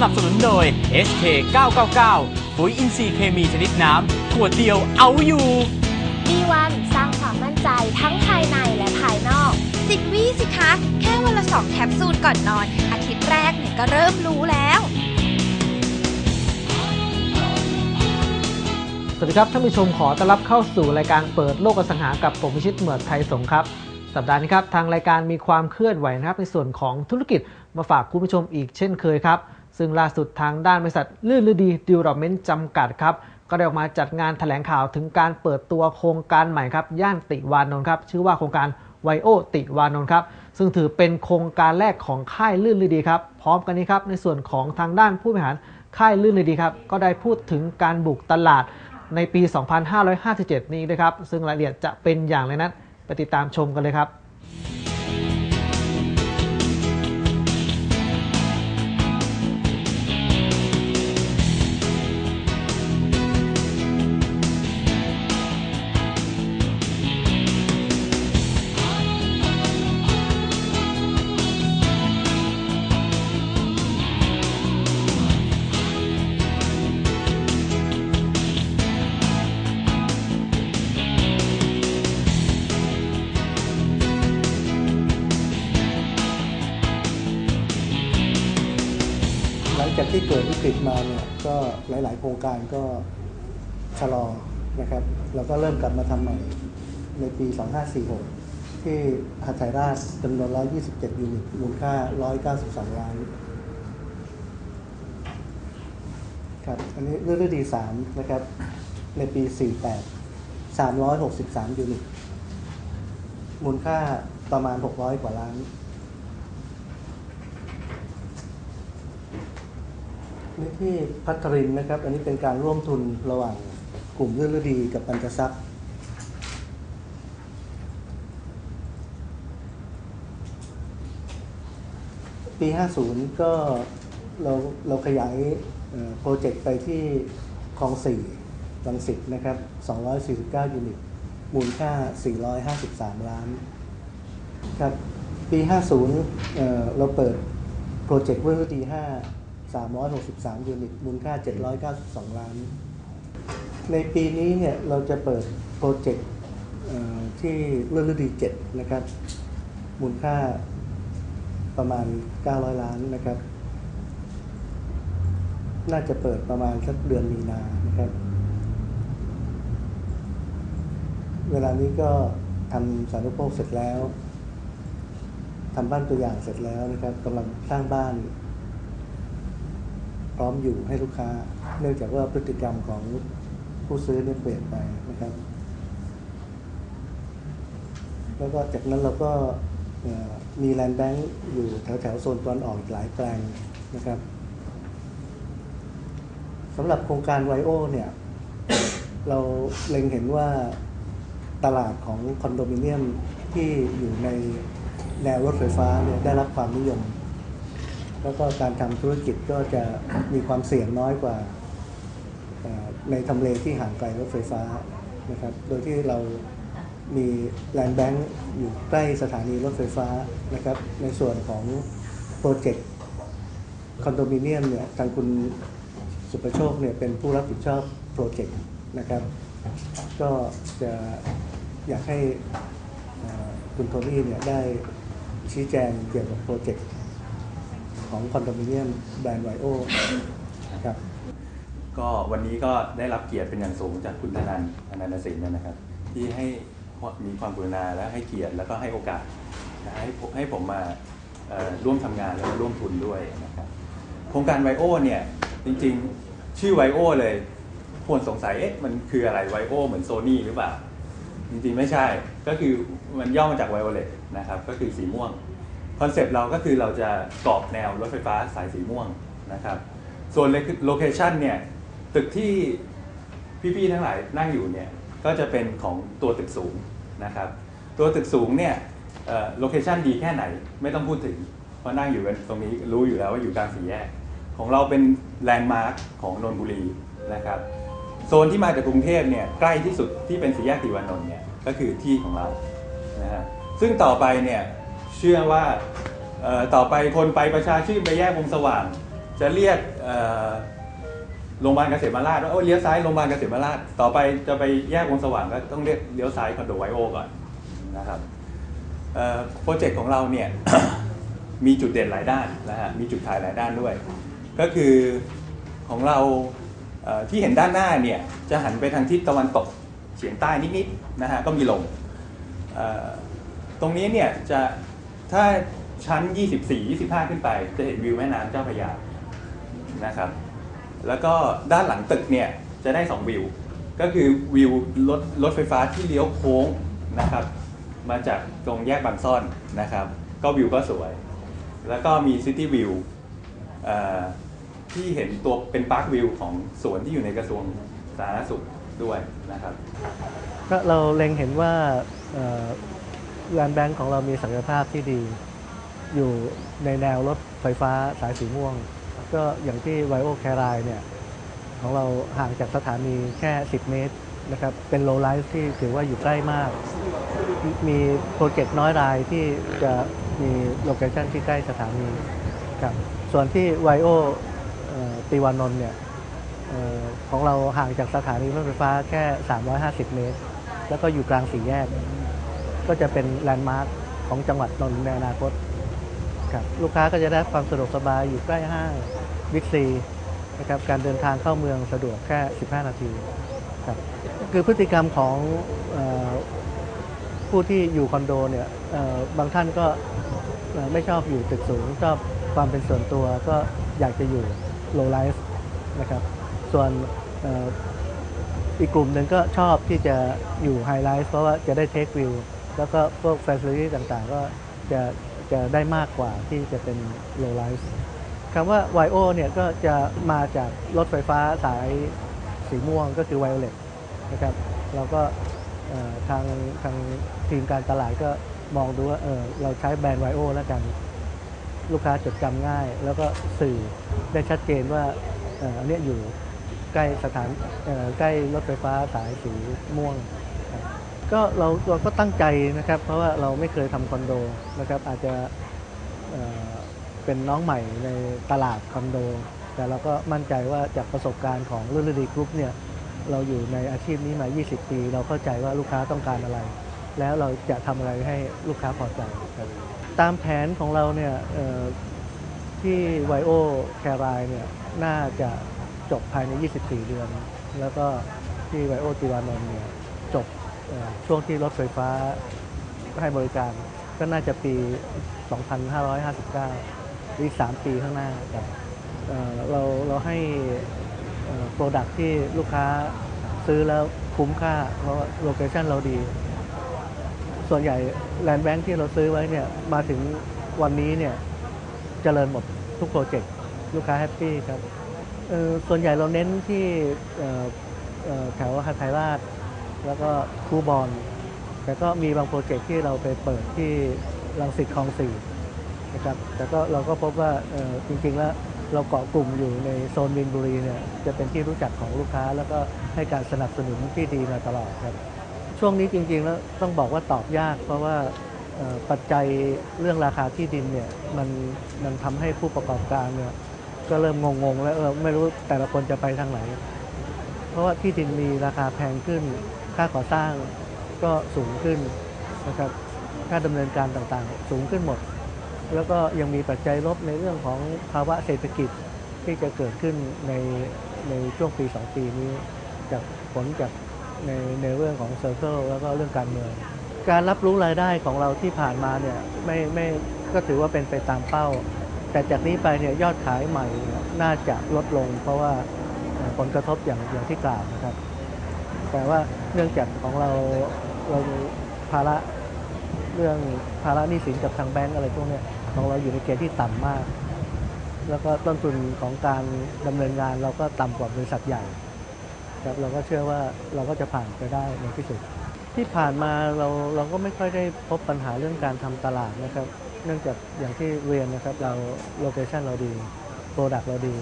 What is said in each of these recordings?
สนับสนุนโดย SK 999ปุ๋ยอินทรีย์เคมีชนิดน้ำถั่วเดียวเอาอยู่ B1 สร้างความมั่นใจทั้งภายในและภายนอก สิบวิสิคะ แค่วันละสองแคปซูลก่อนนอน อาทิตย์แรกเนี่ยก็เริ่มรู้แล้ว สวัสดีครับท่านผู้ชมขอต้อนรับเข้าสู่รายการเปิดโลกอสังหากับผมพิชิตเหมือดไทยสงฆ์ครับ สัปดาห์นี้ครับทางรายการมีความเคลื่อนไหวนะครับในส่วนของธุรกิจมาฝากคุณผู้ชมอีกเช่นเคยครับ ซึ่งล่าสุดทางด้านบริษัทลื่นลือดีดิวดอปเมนต์จำกัดครับก็ได้ออกมาจัดงานแถลงข่าวถึงการเปิดตัวโครงการใหม่ครับ ย่านติวานนท์ครับ ชื่อว่าโครงการไวโอติวานนท์ครับ ซึ่งถือเป็นโครงการแรกของค่ายลื่นลือดีครับ พร้อมกันนี้ครับ ในส่วนของทางด้านผู้บริหารค่ายลื่นลือดีครับ ก็ได้พูดถึงการบุกตลาดในปี 2557 นี้นะครับ ซึ่งรายละเอียดจะเป็นอย่างไรนั้นไปติดตามชมกันเลยครับ งจากที่เกิดวิกฤตมาเนี่ยก็หลาย ๆ โครงการก็ชะลอนะครับเราก็เริ่มกลับมาทำใหม่ในปี 2546 ที่หัตถราชจำนวน 127 ยูนิตมูลค่า 192 ล้านครับอันนี้เรื่องดี 3 นะครับ ในปี 48 363 ยูนิต มูลค่าประมาณ 600 กว่าล้าน นี่ที่พัทรินนะครับ อันนี้เป็นการร่วมทุนระหว่างกลุ่มเรื่องฤดีกับปัญจทรัพย์ ปี 50 ก็เราเราขยายโปรเจกต์ไปที่คลอง4ลังสิตนะครับ 249 ยูนิต มูลค่า 453 ล้านครับ ปี 50เเราเปิดโปรเจกต์เวอร์ดี 5 363 ยูนิต มูลค่า 792 ล้าน ในปีนี้เนี่ยเราจะเปิดโปรเจกต์เอ่อที่อร์ดี7นะครับ มูลค่าประมาณ 900 ล้านนะครับ น่าจะเปิดประมาณสักเดือนมีนานะครับ เวลานี้ก็ทำสารุโภคเสร็จแล้วทำบ้านตัวอย่างเสร็จแล้วนะครับกำลังสร้างบ้าน พร้อมอยู่ให้ลูกค้า เนื่องจากว่าพฤติกรรมของผู้ซื้อเนี่ยเปลี่ยนไปนะครับ แล้วก็จากนั้นเราก็มีแลนด์แบงก์อยู่แถวแถวๆโซนตะวันออกอีกหลายแปลงนะครับสำหรับโครงการไวโอเนี่ย เราเล็งเห็นว่าตลาดของคอนโดมิเนียมที่อยู่ในแนวรถไฟฟ้าเนี่ยได้รับความนิยม แล้วก็การทำธุรกิจก็จะมีความเสี่ยงน้อยกว่าในทำเลที่ห่างไกลรถไฟฟ้านะครับ โดยที่เรามีแลนด์แบงก์อยู่ใกล้สถานีรถไฟฟ้านะครับ ในส่วนของโปรเจกต์คอนโดมิเนียมเนี่ยทางคุณสุประโชคเนี่ยเป็นผู้รับผิดชอบโปรเจกต์นะครับ ก็จะอยากให้คุณโทนี่เนี่ยได้ชี้แจงเกี่ยวกับโปรเจกต์ ของคอนโดมิเนียมแบรนด์ไวโอครับก็วันนี้ก็ได้รับเกียรติเป็นอย่างสูงจากคุณธนันอนันตสินนะครับ ที่ให้มีความกรุณาและให้เกียรติแล้วก็ให้โอกาสให้ผมให้ผมมาร่วมทำงานแล้วร่วมทุนด้วยนะครับโครงการไวโอเนี่ยจริงๆ ชื่อไวโอเลยควรสงสัยเอ๊ะมันคืออะไรไวโอเหมือนโซนี่หรือเปล่า จริงๆไม่ใช่ก็คือมันย่อมาจากไวโอเลตนะครับก็คือสีม่วง คอนเซปต์เราก็คือเราจะกรอบแนวรถไฟฟ้าสายสีม่วงนะครับ ส่วนโลเคชันเนี่ยตึกที่พี่ๆทั้งหลายนั่งอยู่เนี่ยก็จะเป็นของตัวตึกสูงนะครับ ตัวตึกสูงเนี่ยโลเคชันดีแค่ไหนไม่ต้องพูดถึง เพราะนั่งอยู่กันตรงนี้รู้อยู่แล้วว่าอยู่กลางสี่แยก ของเราเป็นแลนด์มาร์คของนนทบุรีนะครับโซนที่มาจากกรุงเทพเนี่ยใกล้ที่สุดที่เป็นสี่แยกติวานนท์เนี่ยก็คือที่ของเรานะฮะซึ่งต่อไปเนี่ย เชื่อว่าต่อไปคนไปประชาชื่นไปแยกวงสว่าง จะเรียกโรงพยาบาลเกษมราชว่าเลี้ยวซ้ายโรงพยาบาลเกษมราชต่อไปจะไปแยกวงสว่างก็ต้องเรียกเลี้ยวซ้ายคอนโดไวโอก่อนนะครับโปรเจกต์ของเราเนี่ยมีจุดเด่นหลายด้านนะฮะมีจุดขายหลายด้านด้วย ก็คือของเราที่เห็นด้านหน้าเนี่ยจะหันไปทางทิศตะวันตกเฉียงใต้นิดๆนะฮะก็มีลมตรงนี้เนี่ยจะ ถ้าชั้น 24 25 ขึ้นไป จะเห็นวิวแม่น้ำเจ้าพระยานะครับ แล้วก็ด้านหลังตึกเนี่ยจะได้ 2 วิว ก็คือวิวรถรถไฟฟ้าที่เลี้ยวโค้งนะครับ มาจากตรงแยกบางซ่อนนะครับ ก็วิวก็สวย แล้วก็มีซิตี้วิวที่เห็นตัวเป็นปาร์ควิวของสวนที่อยู่ในกระทรวงสาธารณสุขด้วยนะครับ ก็เราเล็งเห็นว่า แลนแบงค์ของเรามีศักยภาพที่ดี อยู่ในแนวรถไฟฟ้าสายสีม่วง ก็อย่างที่ไวโอแครายเนี่ยของเราห่างจากสถานีแค่ 10 เมตรนะครับเป็นโลไลฟ์ที่ถือว่าอยู่ใกล้มาก มีโปรเจกต์น้อยรายที่จะมีโลเคชันที่ใกล้สถานีครับส่วนที่ไวโอตีวานนท์เนี่ยออของเราห่างจากสถานีรถไฟฟ้าแค่ 350 เมตร แล้วก็อยู่กลางสี่แยก ก็จะเป็นแลนด์มาร์คของจังหวัดนนท์ในอนาคตครับลูกค้าก็จะได้ความสะดวกสบายอยู่ใกล้ห้างบิ๊กซีนะครับการเดินทางเข้าเมืองสะดวกแค่ 15 นาทีครับคือพฤติกรรมของออผู้ที่อยู่คอนโดเนี่ยบางท่านก็ไม่ชอบอยู่ตึกสูง ชอบความเป็นส่วนตัวก็อยากจะอยู่โลไลฟ์นะครับส่วนอีกกลุ่มหนึ่งก็ชอบที่จะอยู่ไฮไลท์เพราะว่าจะได้เทควิว แล้วก็พวกแฟซิลิตี้ต่างๆ ก็จะจะได้มากกว่าที่จะเป็นโลไลท์คำว่า YO เนี่ยก็จะมาจากรถไฟฟ้าสายสีม่วงก็คือ Violet นะครับเราก็ทางทางทีมการตลาดก็มองดูว่าเออเราใช้แบรนด์ YO แล้วกัน ลูกค้าจดจำง่าย แล้วก็สื่อได้ชัดเจนว่าเอ่ออันเนี้ยอยู่ใกล้สถานใกล้รถไฟฟ้าสายสีม่วงครับ ก็เราเราก็ตั้งใจนะครับ เพราะว่าเราไม่เคยทำคอนโดนะครับอาจจะเอ่อเป็นน้องใหม่ในตลาดคอนโด แต่เราก็มั่นใจว่าจากประสบการณ์ของรุ่นฤดีกรุ๊ปเนี่ยเราอยู่ในอาชีพนี้มา 20 ปี เราเข้าใจว่าลูกค้าต้องการอะไร แล้วเราจะทำอะไรให้ลูกค้าพอใจครับตามแผนของเราเนี่ยเอ่อที่ไวโอแครายเนี่ยน่าจะจบภายใน 24 เดือน แล้วก็ที่ไวโอติวานนท์เนี่ยจบ ช่วงที่รถไฟฟ้าให้บริการ ก็น่าจะปี 2559 อีก 3 ปีข้างหน้าครับเราเราให้โปรดักที่ลูกค้าซื้อแล้วคุ้มค่า เพราะโลเคชันเราดี ส่วนใหญ่แลนด์แบงค์ที่เราซื้อไว้เนี่ยมาถึงวันนี้เนี่ยเจริญหมดทุกโปรเจกต์ลูกค้าแฮปปี้ครับส่วนใหญ่เราเน้นที่แถวฮาไทยราช แล้วก็คูบอลแต่ก็มีบางโปรเจกต์ที่เราไปเปิดที่รังสิตคลองสี่นะครับแต่ก็เราก็พบว่าจริงๆแล้วเราเกาะกลุ่มอยู่ในโซนมินบุรีเนี่ยจะเป็นที่รู้จักของลูกค้า แล้วก็ให้การสนับสนุนที่ดีมาตลอดครับ ช่วงนี้จริงๆแล้วต้องบอกว่าตอบยาก เพราะว่าปัจจัยเรื่องราคาที่ดินเนี่ยมันมันทำให้ผู้ประกอบการเนี่ยก็เริ่มงงๆ แล้วเออไม่รู้แต่ละคนจะไปทางไหน เพราะว่าที่ดินมีราคาแพงขึ้น ค่าก่อสร้างก็สูงขึ้นนะครับค่าดำเนินการต่างๆ สูงขึ้นหมด แล้วก็ยังมีปัจจัยลบในเรื่องของภาวะเศรษฐกิจที่จะเกิดขึ้นในในช่วงปี 2 ปีนี้ จากผลจากในในเรื่องของเซอร์เคิลแล้วก็เรื่องการเมือง การรับรู้รายได้ของเราที่ผ่านมาเนี่ยไม่ไม่ก็ถือว่าเป็นไปตามเป้า แต่จากนี้ไปเนี่ยยอดขายใหม่เนี่ยน่าจะลดลง เพราะว่าผลกระทบอย่างอย่างที่กล่าวนะครับ แต่ว่าเนื่องจากของเราเราภาระเรื่องภาระหนี้สินกับทางแบงก์อะไรพวกเนี้ยของเราอยู่ในเกณฑ์ที่ต่ำมาก แล้วก็ต้นทุนของการดำเนินงานเราก็ต่ำกว่าบริษัทใหญ่ครับเราก็เชื่อว่าเราก็จะผ่านไปได้ในที่สุด ที่ผ่านมาเราเราก็ไม่ค่อยได้พบปัญหาเรื่องการทำตลาดนะครับ เนื่องจากอย่างที่เรียนนะครับเราโลเคชันเราดีโปรดักต์เราดี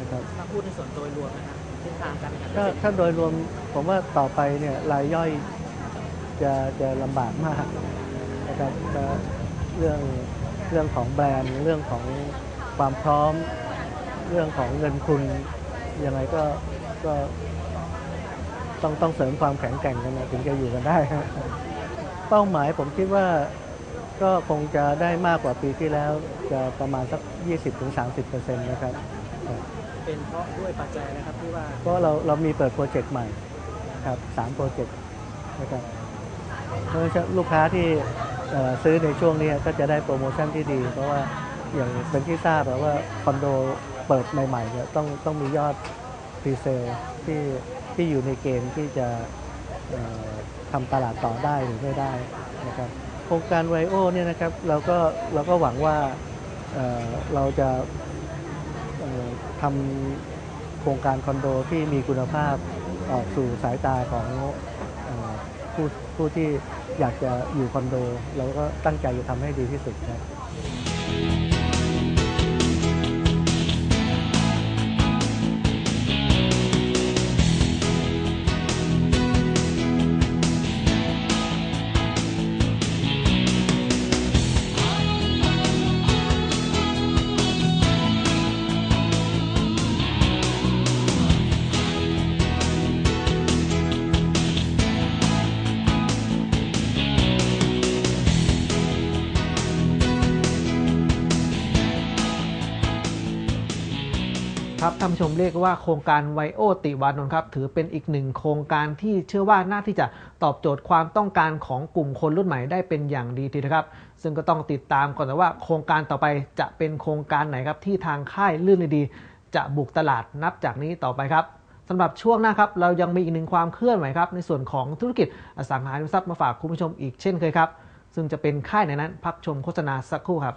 นะครับถ้าพูดในส่วนโดยรวมนะครับ ทิศทางการแข่งขันถ้าถ้าโดยรวมผมว่าต่อไปเนี่ยรายย่อยจะจะลำบากมากนะครับเรื่องเรื่องของแบรนด์เรื่องของความพร้อม เรื่องของเงินทุนยังไงก็ก็ต้องต้องเสริมความแข็งแกร่งกันนะถึงจะอยู่กันได้เป้าหมายผมคิดว่าก็คงจะได้มากกว่าปีที่แล้วจะประมาณสัก 20-30%นะครับ เป็นเพราะด้วยปัจจัยนะครับที่ว่า ก็เราเรามีเปิดโปรเจกต์ใหม่ครับสามโปรเจกต์นะครับเพราะฉะนั้นลูกค้าที่ซื้อในช่วงนี้ก็จะได้โปรโมชั่นที่ดี เพราะว่าอย่างเป็นที่ทราบแบบว่าคอนโดเปิดใหม่ๆเนี่ยต้องต้องมียอดพรีเซลที่ที่อยู่ในเกณฑ์ที่จะทำตลาดต่อได้หรือไม่ได้นะครับโครงการไวโอเนี่ยนะครับเราก็เราก็หวังว่าเเราจะ ทำโครงการคอนโดที่มีคุณภาพออกสู่สายตาของผู้ผู้ที่อยากจะอยู่คอนโด เราก็ตั้งใจจะทำให้ดีที่สุดครับ ครับท่านผู้ชมเรียกว่าโครงการไวโอติวานนท์ครับถือเป็นอีกหนึ่งโครงการที่เชื่อว่าน่าที่จะตอบโจทย์ความต้องการของกลุ่มคนรุ่นใหม่ได้เป็นอย่างดีทีนะครับ ซึ่งก็ต้องติดตามก่อนนะว่าโครงการต่อไปจะเป็นโครงการไหนครับที่ทางค่ายลื่นดี จะบุกตลาดนับจากนี้ต่อไปครับสำหรับช่วงหน้าครับเรายังมีอีกหนึ่งความเคลื่อนไหวครับในส่วนของธุรกิจอสังหาริมทรัพย์มาฝากคุณผู้ชมอีกเช่นเคยครับ ซึ่งจะเป็นค่ายไหนนั้น พักชมโฆษณาสักครู่ครับ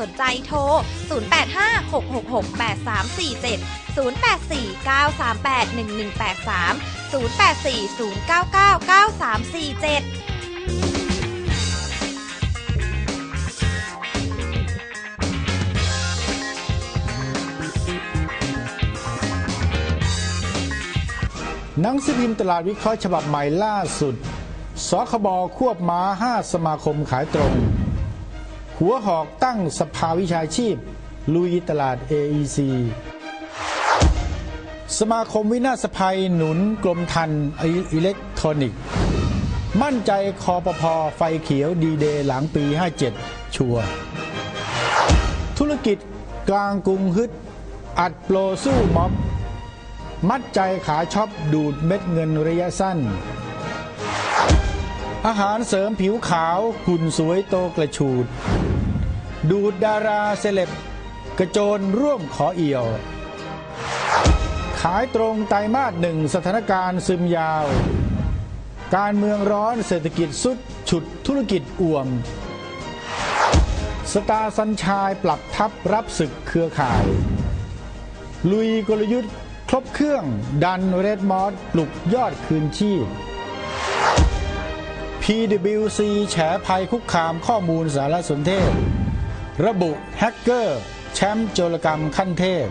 สนใจโทร 0856683347 0840999347หนังสือพิมพ์ตลาดวิเคราะห์ฉบับใหม่ล่าสุด สคบควบม้า 5 สมาคมขายตรง หัวหอกตั้งสภาวิชาชีพ ลุยตลาด AEC สมาคมวินาศภัยหนุนกรมทันอิเล็กทรอนิกส์ มั่นใจคอปพอไฟเขียวดีเดย์หลังปี 57 ชัว ธุรกิจกลางกรุงฮึด อัดโปรสู้ม็อบ มัดใจขาช็อปดูดเม็ดเงินระยะสั้น อาหารเสริมผิวขาวหุ่นสวยโตกระชูด ดูดดาราเซเลบกระโจนร่วมขอเอี่ยว ขายตรงไตรมาสหนึ่งสถานการณ์ซึมยาว การเมืองร้อนเศรษฐกิจสุดฉุดธุรกิจอ่วม สตาร์สัญชายปรับทับรับศึกเครือข่าย ลุยกลยุทธ์ครบเครื่องดันเรดมอสปลุกยอดคืนชีพ PWC แฉภัยคุกคามข้อมูลสารสนเทศ ระบุแฮกเกอร์ แชมป์โจรกรรมขั้นเทพ